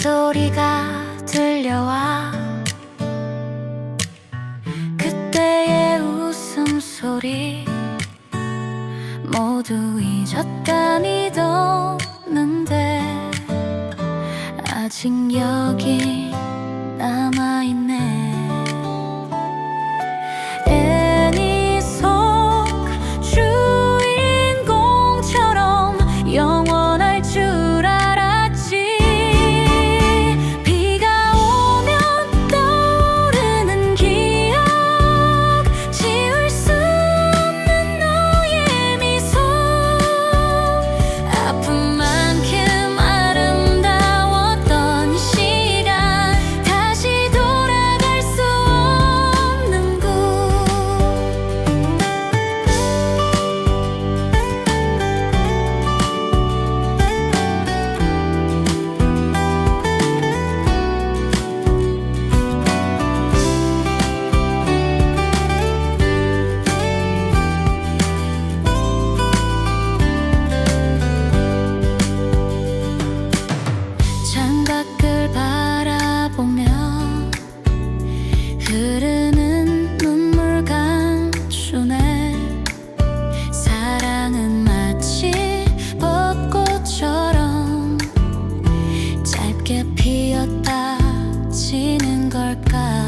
소리가 들려와. 그때의 웃음소리 모두 잊었다니 뒀는데 아직 여기 남아있는 바라보며 흐르는 눈물 감추네. 사랑은 마치 벚꽃처럼 짧게 피었다 지는 걸까?